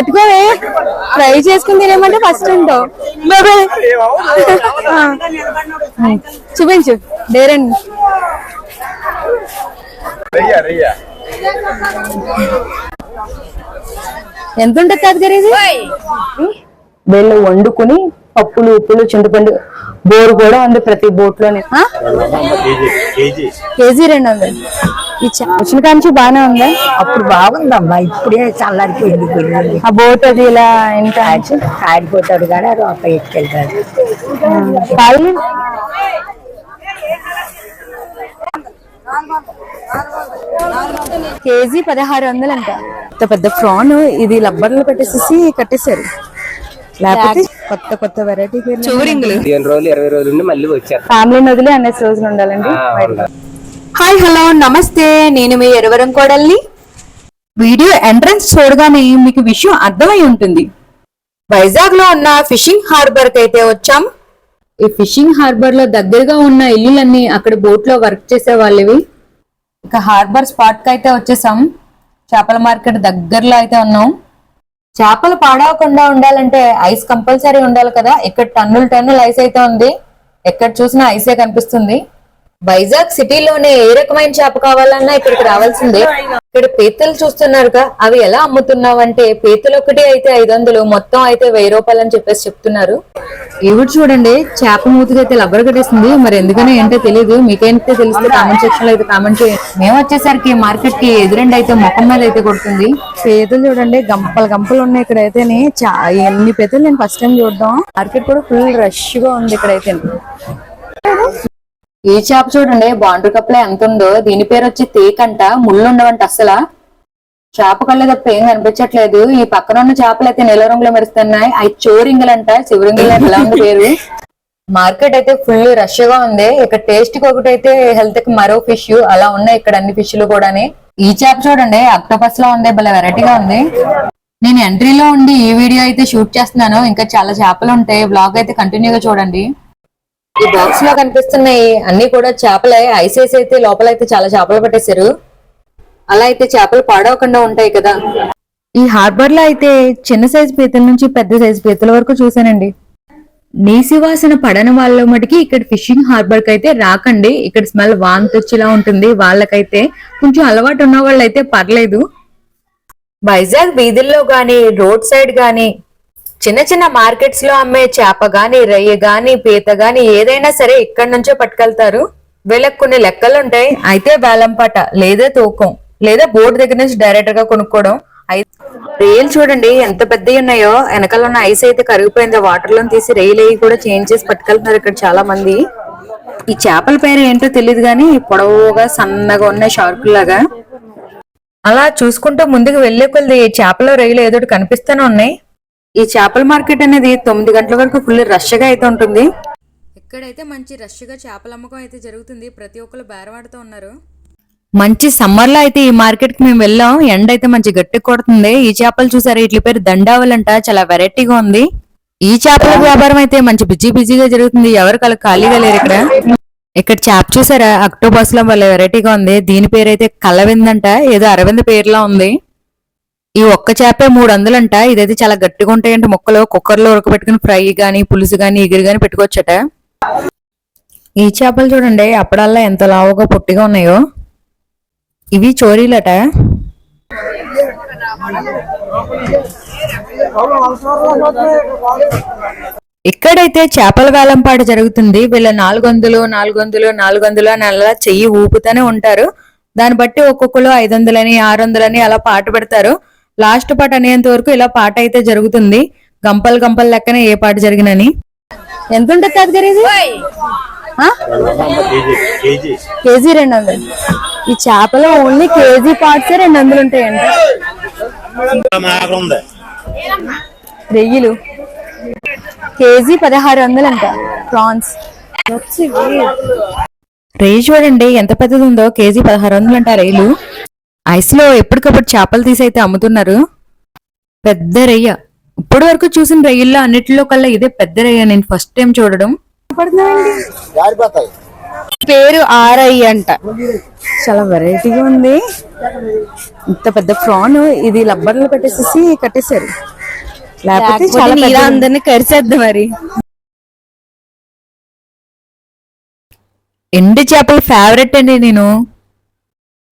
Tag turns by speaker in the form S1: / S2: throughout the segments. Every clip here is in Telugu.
S1: పట్టుకోవే. ఫ్రై చేసుకుని తినేమంటే ఫస్ట్ ఉంటావు. చూపించు. డేరండి
S2: రెయ్య రెయ్య
S1: ఎంత ఉంటుంది తాతగారు ఇది?
S3: వీళ్ళు వండుకుని పప్పులు ఉప్పులు చింతపండు బోరు కూడా ఉంది ప్రతి బోట్లోనే
S1: ఆ?
S2: KG KG.
S1: కేజీ రెండు వందలు. ఈ చ- వచ్చిన కాంచి బాగానే ఉందా.
S4: అప్పుడు బాగుందమ్మా. ఇప్పుడే చల్లారిపోయింది పిల్లలు
S1: ఆ బోట్ అది ఇలా ఎంత?
S4: ఆడిపోతాడు కానీ రూపాయి ఎత్తుకెళ్తాడు
S1: కాళ్ళు కేజీ పదహారు వందలు అంట ఇంత పెద్ద ఫ్రాన్ ఇది లబ్బర్లు పెట్టేసేసి కట్టేశారు. లేకపోతే కొత్త కొత్త వెరైటీ చూరింగ్లు.
S5: రోజులు ఇరవై రోజులు మళ్ళీ వచ్చారు.
S1: ఫ్యామిలీని వదిలి అన్ని రోజులు ఉండాలండి.
S5: ఉండాలి.
S1: హాయ్ హలో నమస్తే. నేను మీ ఎరవరం కోడల్ని. వీడియో ఎంట్రన్స్ చూడగానే మీకు విషయం అర్థమై ఉంటుంది. వైజాగ్లో ఉన్న ఫిషింగ్ హార్బర్కి అయితే వచ్చాం. ఈ ఫిషింగ్ హార్బర్లో దగ్గరగా ఉన్న ఇల్లులన్నీ అక్కడ బోట్లో వర్క్ చేసే వాళ్ళవి. ఇక హార్బర్ స్పాట్కి అయితే వచ్చేసాం. చేపల మార్కెట్ దగ్గరలో అయితే ఉన్నాం. చేపలు పాడవకుండా ఉండాలంటే ఐస్ కంపల్సరీ ఉండాలి కదా. ఇక్కడ టన్నులు టన్నులు ఐస్ అయితే ఉంది. ఎక్కడ చూసినా ఐసే కనిపిస్తుంది. వైజాగ్ సిటీలోనే ఏ రకమైన చేప కావాలన్నా ఇక్కడికి రావాల్సిందే. ఇక్కడ పీతలు చూస్తున్నారుగా అవి ఎలా అమ్ముతున్నావు అంటే పీతలు ఒకటి అయితే ఐదు వందలు మొత్తం అయితే వెయ్యి రూపాయలు అని చెప్పేసి చెప్తున్నారు. ఈవిడ చూడండి చేప మూతికి అయితే లబ్బర్ కట్టేసింది. మరి ఎందుకనో ఏంటో తెలియదు మీకేంటే తెలిస్తే కామెంట్ సెక్షన్లో అయితే కామెంట్ చేయండి. మేము వచ్చేసరికి మార్కెట్కి ఎదురండి అయితే ముఖం మీద అయితే కొడుతుంది. పీతలు చూడండి గంపలు గంపలు ఉన్నాయి ఇక్కడ అయితే ఎన్ని పీతలు నేను ఫస్ట్ టైం చూడడం. మార్కెట్ కూడా ఫుల్ రష్గా ఉంది ఇక్కడ అయితే ఈ చేప చూడండి బాండ్రు కప్పులో ఎంత ఉందో దీని పేరు వచ్చి తీకంట ముళ్ళు ఉండవంట అసలు. చేప కళ్ళు తప్ప ఏం కనిపించట్లేదు. ఈ పక్కన ఉన్న చేపలు అయితే నీల రంగులో మెరుస్తున్నాయి. అవి చోరింగలంట శివరింగులు ఎలా ఉంది పేరు. మార్కెట్ అయితే ఫుల్ రష్గా ఉంది. ఇక్కడ టేస్ట్కి ఒకటి అయితే హెల్త్కి మరో ఫిష్ అలా ఉన్నాయి ఇక్కడ అన్ని ఫిష్లు కూడాని. ఈ చేప చూడండి అక్టోపస్లో ఉంది భలే వెరైటీగా ఉంది. నేను ఎంట్రీలో ఉండి ఈ వీడియో అయితే షూట్ చేస్తున్నాను. ఇంకా చాలా చేపలు ఉంటాయి. బ్లాగ్ అయితే కంటిన్యూగా చూడండి. ఈ బాక్స్లో కనిపిస్తున్నాయి అన్ని కూడా చేపలే. ఐసేసి అయితే లోపల అయితే చాలా చేపలు పట్టేశారు. అలా అయితే చేపలు పాడవకుండా ఉంటాయి కదా. ఈ హార్బర్లో అయితే చిన్న సైజు పీతల నుంచి పెద్ద సైజు పీతల వరకు చూసానండి నీసి వాసన పడని వాళ్ళ మటుకి ఇక్కడ ఫిషింగ్ హార్బర్కి అయితే రాకండి. ఇక్కడ స్మెల్ వాంతి వచ్చేలా ఉంటుంది. వాళ్ళకైతే కొంచెం అలవాటు ఉన్న వాళ్ళు అయితే పర్లేదు. వైజాగ్ వీధుల్లో గాని రోడ్ సైడ్ గాని చిన్న చిన్న మార్కెట్స్లో అమ్మే చేప గాని రొయ్య గాని పీత గాని ఏదైనా సరే ఇక్కడ నుంచే పట్టుకెళ్తారు. వీళ్ళకి కొన్ని లెక్కలు ఉంటాయి. అయితే బేలంపాట లేదా తూకం లేదా బోర్డు దగ్గర నుంచి డైరెక్ట్గా కొనుక్కోవడం. అయి- రొయ్యలు చూడండి ఎంత పెద్దవి ఉన్నాయో. వెనకాల ఉన్న ఐస్ అయితే కరిగిపోయింది. వాటర్లో తీసి రొయ్యలు అవి కూడా చేంజ్ చేసి పట్టుకెళ్తున్నారు ఇక్కడ చాలా మంది. ఈ చేపల పేరు ఏంటో తెలియదు కానీ పొడవుగా సన్నగా ఉన్నాయి షార్క్ లాగా. అలా చూసుకుంటూ ముందుకు వెళ్ళే కొద్ది చేపలు రొయ్యలు ఏదో కనిపిస్తూనే ఉన్నాయి. ఈ చేపల మార్కెట్ అనేది తొమ్మిది గంటల వరకు ఫుల్ రష్గా అయితే ఉంటుంది. ఇక్కడైతే మంచి రష్గా చేపల అమ్మకం అయితే జరుగుతుంది ప్రతి ఒక్కరు బేరవాడుతూ ఉన్నారు. మంచి సమ్మర్లో అయితే ఈ మార్కెట్కి మేము వెళ్ళాం. ఎండ అయితే మంచి గట్టి కొడుతుంది. ఈ చేపలు చూసారా ఇట్ల పేరు దండావలంట చాలా వెరైటీగా ఉంది. ఈ చేపల వ్యాపారం అయితే మంచి బిజీ బిజీగా జరుగుతుంది. ఎవరు కల ఖాళీగా లేరు ఇక్కడ. ఇక్కడ చేప చూసారా అక్టోబస్లో వాళ్ళ వెరైటీగా ఉంది. దీని పేరు అయితే కలవిందంట. ఏదో అరవింద పేరులా ఉంది. ఈ ఒక్క చేపే మూడు వందలంట ఇదైతే చాలా గట్టిగా ఉంటాయంట ముక్కలు. కుక్కర్లో ఉడకబెట్టుకుని ఫ్రై గానీ పులుసు గానీ ఎగిరి గానీ పెట్టుకోవచ్చట. ఈ చేపలు చూడండి అప్పుడల్లా ఎంత లావుగా పొట్టిగా ఉన్నాయో. ఇవి చోరీలట. ఇక్కడైతే చేపల వేలంపాట జరుగుతుంది. వీళ్ళ నాలుగు వందలు నాలుగు వందలు నాలుగు వందలు అని అలా చెయ్యి ఊపుతూనే ఉంటారు. దాన్ని బట్టి ఒక్కొక్కరు ఐదు వందలని ఆరు వందలని అలా పాట పెడతారు. లాస్ట్ పాట అనేంత వరకు ఇలా పాట అయితే జరుగుతుంది. గంపలు గంపల లెక్కన ఏ పాట జరిగినని. ఎంత ఉంటుంది ఇది? ఆ?
S2: కేజీ కేజీ
S1: కేజీ రెండు వందలు. ఈ చేపలు ఓన్లీ కేజీ పార్ట్స్ రెండు వందలు ఉంటాయండి రెయ్యలు కేజీ పదహారు వందలు అంట ప్రాన్స్. రేయి చూడండి ఎంత పెద్దది ఉందో. కేజీ పదహారు వందలు అంట రైలు. ఐస్లో ఎప్పటికప్పుడు చేపలు తీసి అయితే అమ్ముతున్నారు. పెద్ద రయ్య. ఇప్పటి వరకు చూసిన రొయ్యల్లో అన్నిటిలో కల్లా ఇదే పెద్ద రయ్య నేను ఫస్ట్ టైం చూడడం.
S3: పేరు ఆర్ఐ అంట. చాలా వెరైటీగా ఉంది. ఇంత పెద్ద ప్రాన్. ఇది లబ్బర్లో పెట్టేసేసి కట్టేశారు. లేకపోతే చాలా
S6: ఇలా అందరినీ కరిచేద్దాం మరి.
S1: ఎండు చేపలు ఫేవరెట్ అండి నేను.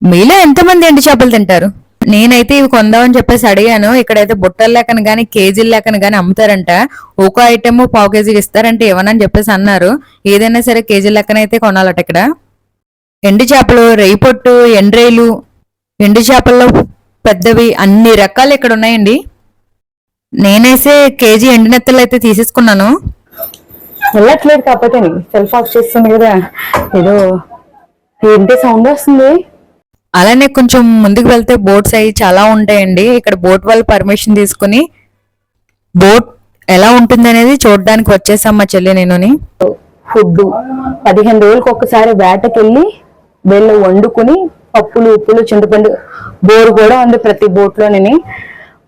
S1: మీలో ఎంతమంది ఎండు చేపలు తింటారు? నేనైతే ఇవి కొందామని చెప్పేసి అడిగాను. ఇక్కడైతే బుట్టల లెక్కన కానీ కేజీల లెక్కన కానీ అమ్ముతారంట. ఒక ఐటమ్ పావు కేజీకి ఇస్తారంటే ఇవ్వనని చెప్పేసి అన్నారు. ఏదైనా సరే కేజీ లెక్కన అయితే కొనాలట ఇక్కడ. ఎండు చేపలు రేయి పొట్టు ఎండ్రేలు ఎండు చేపల్లో పెద్దవి అన్ని రకాలు ఇక్కడ ఉన్నాయండి. నేనైతే కేజీ ఎండినెత్తలు అయితే తీసేసుకున్నాను.
S3: వెళ్ళట్లేదు కాకపోతే సెల్ఫ్ ఆఫ్ చేస్తుంది కదా. ఏదో ఏంటి సౌండ్ వస్తుంది?
S1: అలానే కొంచెం ముందుకు వెళ్తే బోట్స్ అవి చాలా ఉంటాయండి. ఇక్కడ బోట్ వాళ్ళు పర్మిషన్ తీసుకుని బోట్ ఎలా ఉంటుంది అనేది చూడడానికి వచ్చేసాం మా చెల్లి నేనుని.
S3: ఫుడ్ పదిహేను రోజులకు ఒక్కసారి వేటకెళ్ళి వీళ్ళు వండుకుని పప్పులు ఉప్పులు చింతపండు బోరు కూడా ఉంది ప్రతి బోట్లోని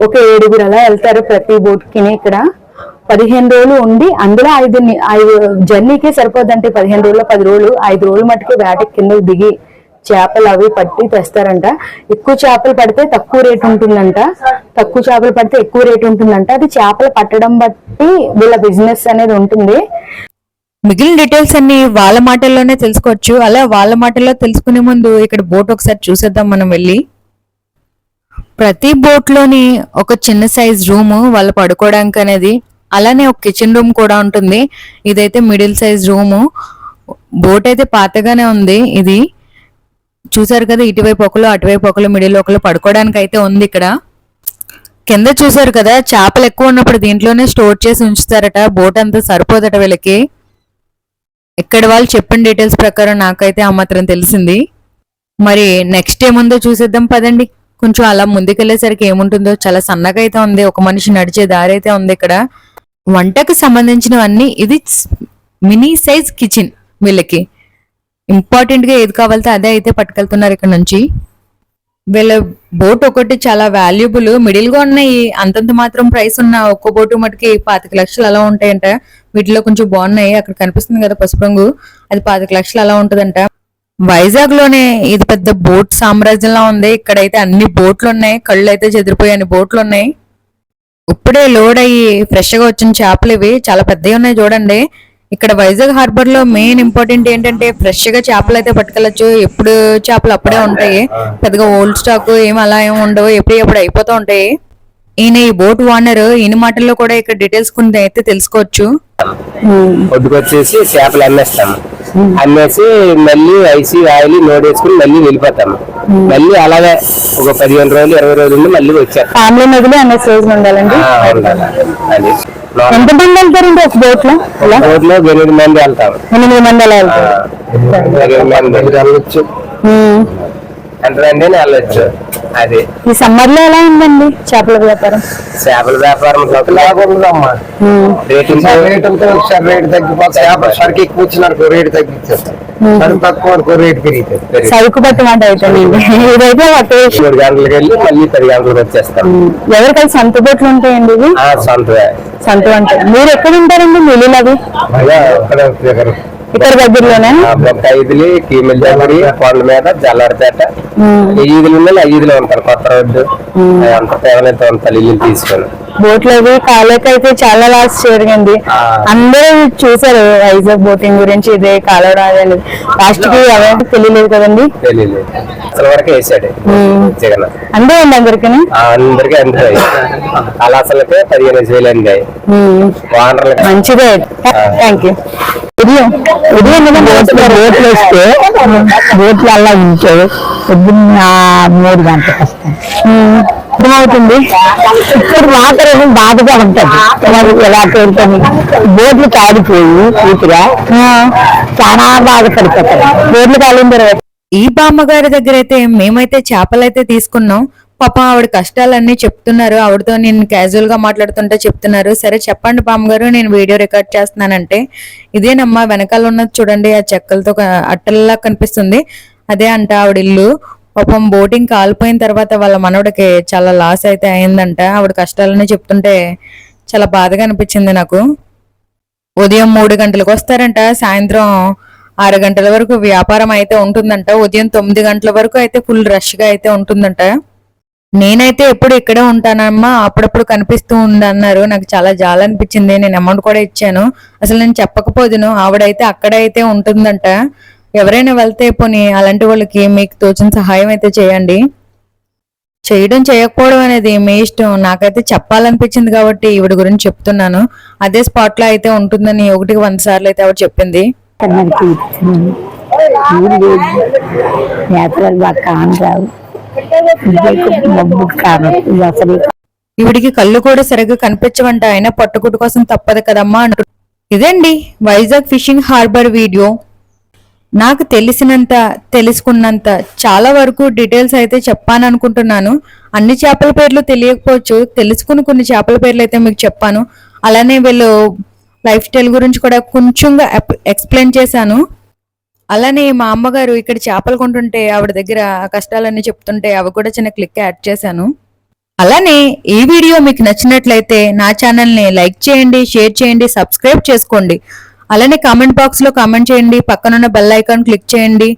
S3: ఒక ఏడుగురు అలా వెళ్తారు ప్రతి బోట్ ఇక్కడ. పదిహేను రోజులు ఉండి అందులో ఐదు ఐదు జర్నీకే సరిపోద్దంటే పదిహేను రోజులు పది రోజులు ఐదు రోజులు మట్టుకు వేటకి కిందకి దిగి చేపలు అవి పట్టి తెస్తారంట. ఎక్కువ చేపలు పడితే తక్కువ రేట్ ఉంటుందంట. తక్కువ చేపలు పడితే ఎక్కువ రేట్ ఉంటుందంట. అది చేపలు పట్టడం బట్టి వీళ్ళ బిజినెస్ అనేది ఉంటుంది.
S1: మిగిలిన డీటెయిల్స్ అన్ని వాళ్ళ మాటల్లోనే తెలుసుకోవచ్చు. అలా వాళ్ళ మాటల్లో తెలుసుకునే ముందు ఇక్కడ బోట్ ఒకసారి చూసేద్దాం మనం వెళ్ళి. ప్రతి బోట్లోని ఒక చిన్న సైజ్ రూమ్ వాళ్ళు పడుకోవడానికి అనేది అలానే ఒక కిచెన్ రూమ్ కూడా ఉంటుంది. ఇదైతే మిడిల్ సైజ్ రూము. బోట్ అయితే పాతగానే ఉంది ఇది. చూసారు కదా ఇటువైపు ఒకరు అటువైపు ఒకరు మిడిల్ ఒకరు పడుకోవడానికి అయితే ఉంది ఇక్కడ. కింద చూసారు కదా చేపలు ఎక్కువ ఉన్నప్పుడు దీంట్లోనే స్టోర్ చేసి ఉంచుతారట బోట్ అంతా సరిపోదట వీళ్ళకి. ఇక్కడ వాళ్ళు చెప్పిన డీటెయిల్స్ ప్రకారం నాకైతే ఆ మాత్రం తెలిసింది. మరి నెక్స్ట్ ఏముందో చూసేద్దాం పదండి. కొంచెం అలా ముందుకెళ్ళేసరికి ఏముంటుందో చాలా సన్నగా అయితే ఉంది ఒక మనిషి నడిచే దారి అయితే ఉంది ఇక్కడ. వంటకు సంబంధించినవన్నీ ఇది మినీ సైజ్ కిచెన్ వీళ్ళకి. ఇంపార్టెంట్గా ఏది కావాలితే అదే అయితే పట్టుకెళ్తున్నారు ఇక్కడ నుంచి. వీళ్ళ బోట్ ఒకటి చాలా వాల్యుబుల్ మిడిల్గా ఉన్నాయి అంతంత మాత్రం ప్రైస్ ఉన్న ఒక్క బోటు మటుకి పాతిక లక్షలు అలా ఉంటాయంట. వీటిలో కొంచెం బాగున్నాయి. అక్కడ కనిపిస్తుంది కదా పసుపు రంగు. అది పాతిక లక్షలు అలా ఉంటుందంట. వైజాగ్లోనే ఇది పెద్ద బోట్ సామ్రాజ్యంలా ఉంది. ఇక్కడైతే అన్ని బోట్లు ఉన్నాయి కళ్ళు అయితే చెదిరిపోయాయి బోట్లు ఉన్నాయి ఇప్పుడే లోడ్ అయ్యి ఫ్రెష్గా వచ్చిన చేపలు ఇవి. చాలా పెద్దవి ఉన్నాయి చూడండి. ఇక్కడ వైజాగ్ హార్బర్లో మెయిన్ ఇంపార్టెంట్ ఏంటంటే ఫ్రెష్గా చేపలు అయితే పట్టుకెళ్ళచ్చు. ఎప్పుడు చేపలు అప్పుడే ఉంటాయి. పెద్దగా ఓల్డ్ స్టాక్ ఏం అలా ఏం ఉండవు. ఎప్పుడు ఎప్పుడు అయిపోతూ ఉంటాయి. ఈయన ఈ బోట్ ఓనర్ ఈయన మాటల్లో కూడా ఇక్కడ డీటెయిల్స్ కొన్ని అయితే తెలుసుకోవచ్చు.
S5: చేపలు అమ్మేస్తాము. అమ్మేసి మళ్ళీ ఐసి ఆయిల్ నోట్ వేసుకుని మళ్ళీ వెళ్ళిపోతాము. మళ్ళీ అలాగే ఒక పదిహేను రోజులు ఇరవై రోజులు ఉండి మళ్ళీ వచ్చారు
S3: ఫ్యామిలీ మిగిలి అనే సైజ్ ఉండాలండి?
S5: అది.
S3: ఎంత మంది వెళ్తారండి ఒక బోట్లో? ఇలా
S5: రోడ్లో ఎనిమిది మంది వెళ్తాం.
S3: ఎనిమిది మంది అలా వెళ్తారు.
S5: మంది వెళ్ళొచ్చు అది.
S3: ఈ సమ్మర్లో ఎలా ఉందండి చేపల వ్యాపారం?
S5: చేపల వ్యాపారం. రేటు
S7: సరికి ఎక్కువ వచ్చినారు రేట్ సరుకు తక్కువ అనుకో రేట్ పెరిగితే
S3: సరుకు పట్టి మాట అయిపోయింది ఇదైతే ఒక టేస్ట్.
S5: మూడు గంటలకు వెళ్ళి మళ్ళీ పది గంటలకు వచ్చేస్తాం.
S3: ఉమ్. ఎవరికైనా సొంత బోట్లు ఉంటాయండి ఇవి?
S5: సొంతమే
S3: సొంత అంటే మీరు ఎక్కడ ఉంటారండి? మిల్లులు అవి
S5: అదే అక్కడ దగ్గర
S3: ఇక్కడ దగ్గరలోనే?
S5: ఐదులు కీమిల్ దగ్గర కొండ మీద జల్లారిపేట. ఈదులు ఉన్నాయి ఈదులు ఉంటారు కొత్త రోడ్డు. అంత ఇల్లు తీసుకొని.
S3: బోట్లు అవి కాలేకైతే చాలా లాస్ జరిగింది. అందరూ చూసారు వైజాగ్ బోటింగ్ గురించి ఇదే కాలవడం అదే అనేది లాస్ట్కి ఎవరికి తెలియలేదు కదండి?
S5: అసలు వరకు వేసాడు. జగన్.
S3: అంతే అండి అందరికి
S5: అందరికీ అంతే అసలుకే పదిహేను వేలు అందాయి. వానర్లకి.
S3: మంచిదే. Thank you. ఉదయం ఉదయం బోట్లు వస్తే బోట్లు అలా ఉంచాడు పొద్దున్న మూడు గంటలకు వస్తాను అర్థమవుతుంది? ఇక్కడ వాటర్ బాధగా ఉంటది. మరి ఎలా తేలుతుంది బోట్లు కాడిపోయి పూర్తిగా చాలా బాధపడిపోతాయి బోట్లు కాలిన తర్వాత
S1: ఈ బామ్మగారి దగ్గర అయితే మేమైతే చేపలైతే తీసుకున్నాం. పాపం ఆవిడ కష్టాలన్నీ చెప్తున్నారు. ఆవిడతో నేను క్యాజువల్గా మాట్లాడుతుంటే చెప్తున్నారు. సరే చెప్పండి బామ్మగారు నేను వీడియో రికార్డ్ చేస్తున్నానంటే. ఇదేనమ్మా వెనకాల ఉన్నది చూడండి ఆ చెక్కలతో అట్టల్లా కనిపిస్తుంది. అదే అంట ఆవిడ ఇల్లు. పాపం బోటింగ్ కాలిపోయిన తర్వాత వాళ్ళ మనవడికి చాలా లాస్ అయితే అయిందంట. ఆవిడ కష్టాలన్నీ చెప్తుంటే చాలా బాధగా అనిపించింది నాకు. ఉదయం మూడు గంటలకు వస్తారంట. సాయంత్రం ఆరు గంటల వరకు వ్యాపారం అయితే ఉంటుందంట. ఉదయం తొమ్మిది గంటల వరకు అయితే ఫుల్ రష్గా అయితే ఉంటుందంట. నేనైతే ఎప్పుడు ఇక్కడే ఉంటానమ్మా అప్పుడప్పుడు కనిపిస్తూ ఉందన్నారు. నాకు చాలా జాలి అనిపించింది. నేను అమౌంట్ కూడా ఇచ్చాను. అసలు నేను చెప్పకపోదును. ఆవిడైతే అక్కడైతే ఉంటుందంట. ఎవరైనా వెళ్తే పోనీ అలాంటి వాళ్ళకి మీకు తోచిన సహాయం అయితే చేయండి. చేయడం చేయకపోవడం అనేది మీ ఇష్టం. నాకైతే చెప్పాలనిపించింది కాబట్టి ఈవిడ గురించి చెప్తున్నాను. అదే స్పాట్లో అయితే ఉంటుందని ఒకటికి వంద సార్లు అయితే ఆవిడ చెప్పింది.
S4: ఊరు లేదు బాగా కాని రావు
S1: ఇవిడికి కళ్ళు కూడా సరిగ్గా కనిపించవంట. ఆయన పట్టుకుట్టు కోసం తప్పదు కదమ్మా అంటు. ఇదండి వైజాగ్ ఫిషింగ్ హార్బర్ వీడియో. నాకు తెలిసినంత తెలుసుకున్నంత చాలా వరకు డీటెయిల్స్ అయితే చెప్పాను అనుకుంటున్నాను అన్ని చేపల పేర్లు తెలియకపోవచ్చు. తెలుసుకుని కొన్ని చేపల పేర్లు అయితే మీకు చెప్పాను. అలానే వీళ్ళు లైఫ్ స్టైల్ గురించి కూడా కొంచెంగా ఎక్స్ప్లెయిన్ చేశాను. అలానే మా అమ్మగారు ఇక్కడ చేపలు కొంటుంటే ఆవిడ దగ్గర కష్టాలన్నీ చెప్తుంటే అవి కూడా చిన్న క్లిక్ యాడ్ చేశాను. అలానే ఈ వీడియో మీకు నచ్చినట్లయితే నా ఛానల్ని లైక్ చేయండి షేర్ చేయండి సబ్స్క్రైబ్ చేసుకోండి. అలానే కామెంట్ బాక్స్లో కామెంట్ చేయండి పక్కనున్న బెల్ ఐకాన్ క్లిక్ చేయండి.